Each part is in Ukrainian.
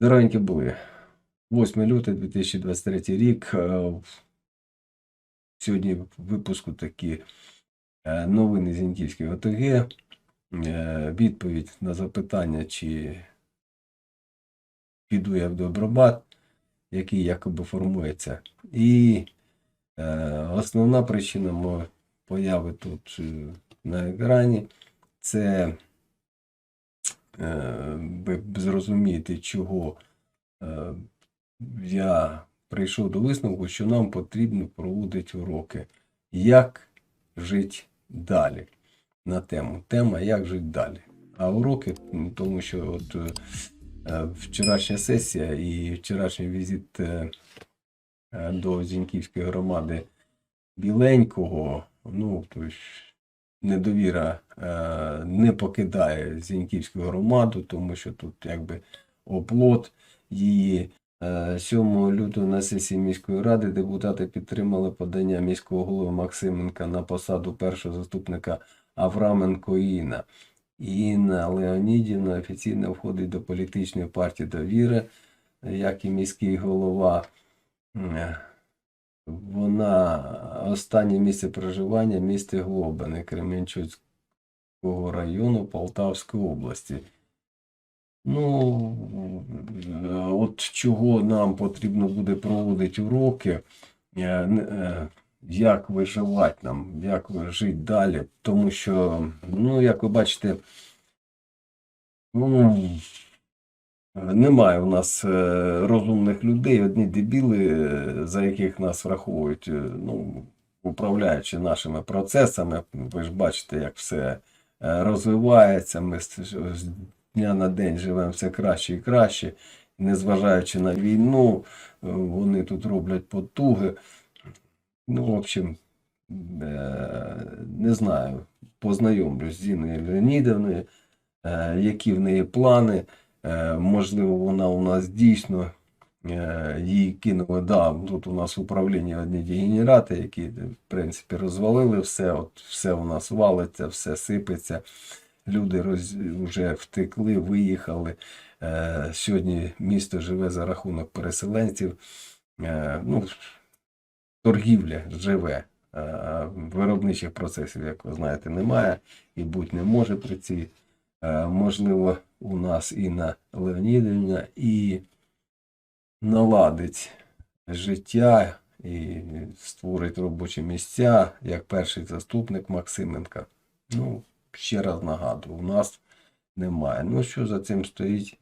Здоровенькі були. 8 лютого 2023 рік. Е, Сьогодні в випуску такі е, новини з Інківської ОТГ. Е, Відповідь на запитання, чи піду я в Добробат, який якоби формується. І основна причина моєї появи тут на екрані це ви зрозумієте, чого е, я прийшов до висновку, що нам потрібно проводити уроки, як жити далі на тему. Тема як жити далі. А уроки, тому що от е, е, вчорашня сесія і вчорашній візит е, е, до Зіньківської громади Біленького, ну, тобто недовіра е, не покидає Зіньківську громаду, тому що тут якби оплот її. Е, 7 лютого на сесії міської ради депутати підтримали подання міського голови Максименка на посаду першого заступника Авраменко Інна. Інна Леонідівна офіційно входить до політичної партії довіри, як і міський голова. Е, Вона останнє місце проживання місто Глобини Кременчуцького району Полтавської області. Ну, от чого нам потрібно буде проводити уроки, е, е, як виживати нам, як жити далі. Тому що, ну, як ви бачите, ну, немає у нас е, розумних людей, одні дебіли, за яких нас враховують, ну, управляючи нашими процесами. Ви ж бачите, як все е, розвивається. Ми з дня на день живемо все краще і краще. Незважаючи на війну, е, вони тут роблять потуги. Ну, в общем, е, не знаю, познайомлюсь з Зіною Леонідовною, які в неї плани. Можливо, вона у нас дійсно її кинули. Да, тут у нас в управлінні одні дегенерати, які, в принципі, розвалили все. От все у нас валиться, все сипеться. Люди роз, вже втекли, виїхали. Е, Сьогодні місто живе за рахунок переселенців. Е, Ну, торгівля живе. Е, Виробничих процесів, як ви знаєте, немає і бути не може при цій. Е, Можливо, у нас Інна Леонідівна і наладить життя і створить робочі місця як перший заступник Максименка. Ну, ще раз нагадую, у нас немає. Ну, що за цим стоїть,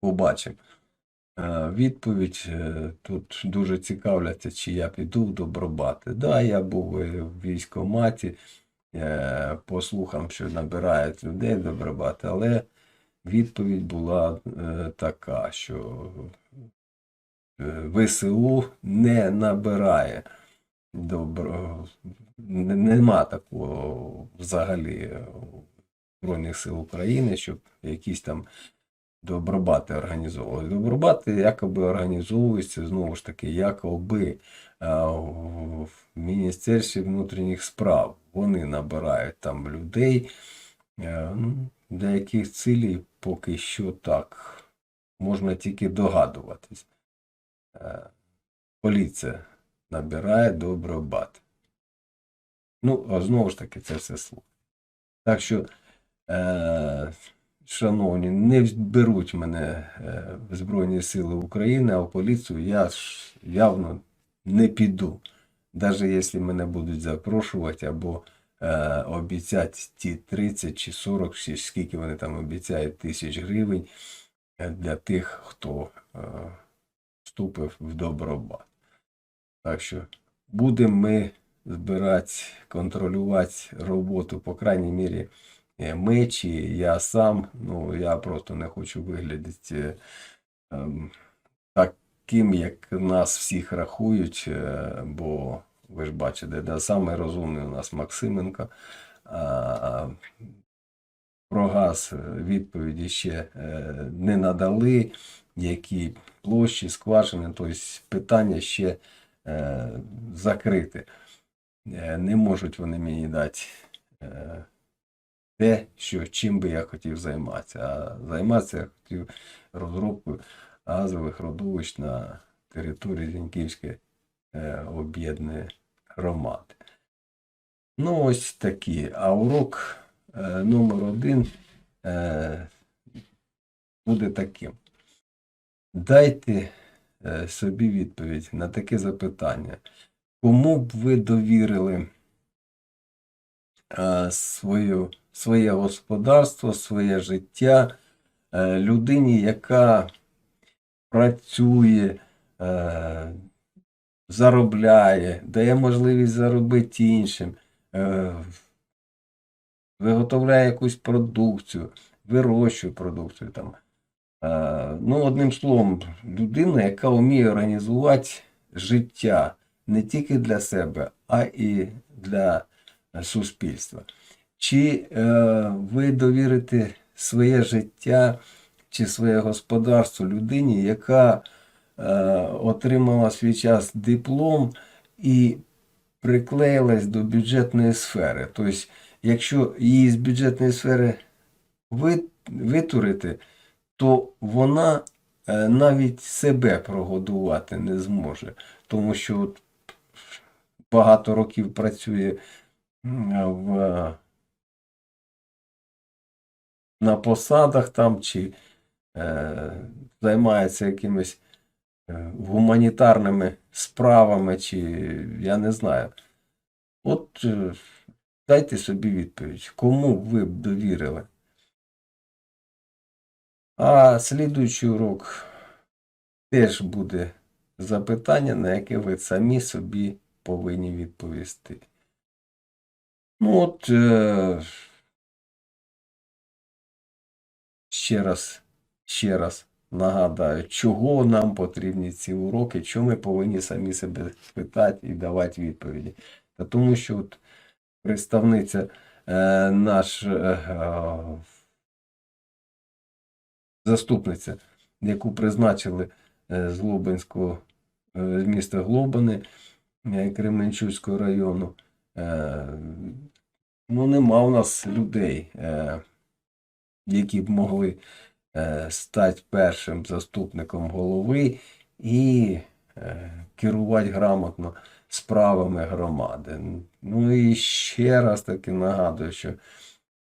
побачимо. Е, Відповідь е, тут дуже цікавляться, чи я піду в Добробати. Да, я був в військкоматі, е, послухав, що набирають людей в Добробати, але відповідь була е, така, що е, ВСУ не набирає добро. не- Нема такого взагалі Збройних сил України, щоб якісь там добробати організовували. Добробати якоби організовуються знову ж таки, якоби а, в Міністерстві внутрішніх справ. Вони набирають там людей. Для яких цілей поки що так. Можна тільки догадуватись. Е, Поліція набирає добробат. Ну, знову ж таки, це все слух. Так що, е, шановні, не беруть мене е, в Збройні Сили України, а в поліцію я явно не піду. Навіть якщо мене будуть запрошувати або е, обіцять ті 30 чи 40, чи скільки вони там обіцяють тисяч гривень е, для тих, хто е, вступив в добробат. Так що будемо ми збирати, контролювати роботу, по крайній мірі, ми чи я сам. Ну, я просто не хочу виглядати ем, таким, як нас всіх рахують, бо ви ж бачите, да, самий розумний у нас Максименко. А, про газ відповіді ще е, не надали, які площі, скважини, тобто питання ще е, закрите. Е, Не можуть вони мені дати те, що чим би я хотів займатися. А займатися я хотів розробкою газових родовищ на території Зіньківської об'єднаної громади. Ну, ось такі. А урок е, номер один е, буде таким. Дайте е, собі відповідь на таке запитання. Кому б ви довірили свою, своє господарство, своє життя людині, яка працює, заробляє, дає можливість заробити іншим, е, виготовляє якусь продукцію, вирощує продукцію там. Е, Ну, одним словом, людина, яка вміє організувати життя не тільки для себе, а і для суспільства. Чи е, ви довірите своє життя чи своє господарство людині, яка отримала свій час диплом і приклеїлась до бюджетної сфери? Тобто, якщо її з бюджетної сфери витурити, то вона е, навіть себе прогодувати не зможе, тому що от багато років працює в, е, на посадах там чи е, займається якимись е, гуманітарними справами, чи я не знаю. От е, дайте собі відповідь, кому ви б довірили? А слідуючий урок теж буде запитання, на яке ви самі собі повинні відповісти. Ну от е, ще раз, ще раз нагадаю, чого нам потрібні ці уроки, чого ми повинні самі себе спитати і давати відповіді. Та тому що от представниця е, наш е, е, заступниця, яку призначили е, з Глобинського е, з міста Глобини е, Кременчуцького району. е, Ну, нема у нас людей, е, які б могли стати першим заступником голови і е, керувати грамотно справами громади. Ну і ще раз таки нагадую, що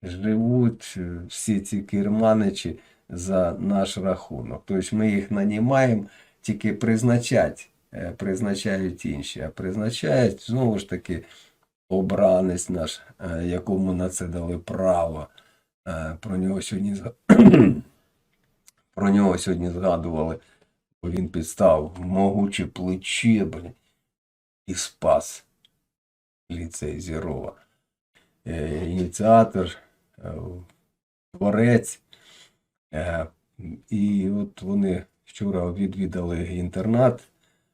живуть е, всі ці керманичі за наш рахунок. Тобто ми їх нанімаємо, тільки призначать, е, призначають інші, а призначають знову ж таки обранець наш, е, якому на це дали право. Е, Про нього сьогодні про нього сьогодні згадували, бо він підстав могуче плече, блін, і спас ліцей Зірова. Е, Ініціатор, е, творець. Е, І от вони вчора відвідали інтернат,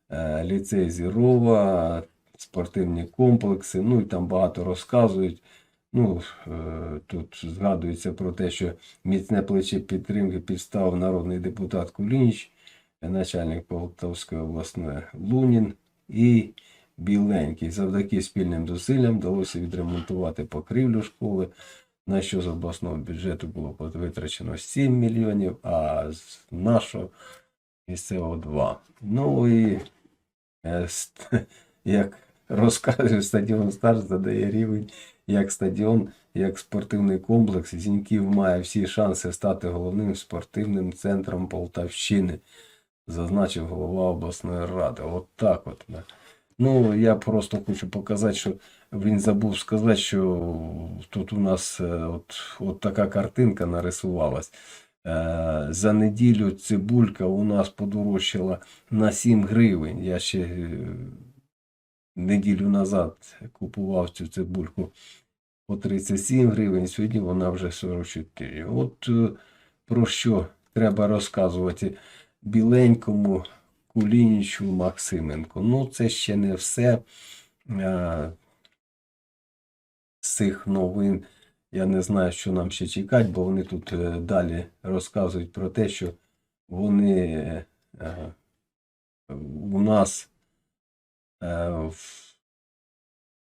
е, ліцей Зірова, спортивні комплекси, ну і там багато розказують. Ну, е, тут згадується про те, що міцне плече підтримки підстав народний депутат Кулініч, начальник Полтавської обласної Лунін і Біленький. Завдяки спільним зусиллям вдалося відремонтувати покрівлю школи, на що з обласного бюджету було витрачено 7 мільйонів, а з нашого місцевого 2. Ну і е, як розказує стадіон Стар задає рівень як стадіон, як спортивний комплекс. Зіньків має всі шанси стати головним спортивним центром Полтавщини, зазначив голова обласної ради. От так от. Ну, я просто хочу показати, що він забув сказати, що тут у нас е, от, от така картинка нарисувалась. Е, За неділю цибулька у нас подорожчала на 7 гривень. Я ще е, неділю назад купував цю цибульку по 37 гривень, сьогодні вона вже 44. От е, про що треба розказувати біленькому Кулінічу Максименку. Ну, це ще не все. Е, З цих новин я не знаю, що нам ще чекати, бо вони тут е, далі розказують про те, що вони е, у нас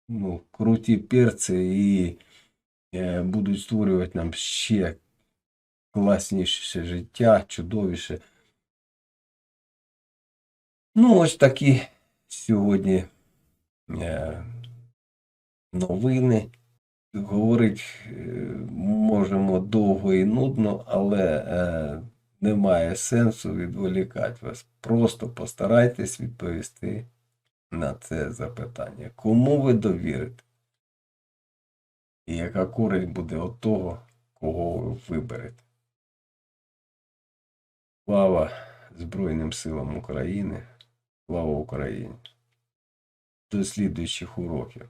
ну, круті перці і е, будуть створювати нам ще класніше життя, чудовіше. Ну, ось такі сьогодні е, новини. Говорить е, можемо довго і нудно, але е, немає сенсу відволікати вас. Просто постарайтесь відповісти на це запитання. Кому ви довірите? І яка користь буде от того, кого ви виберете? Слава Збройним силам України! Слава Україні! До слідуючих уроків!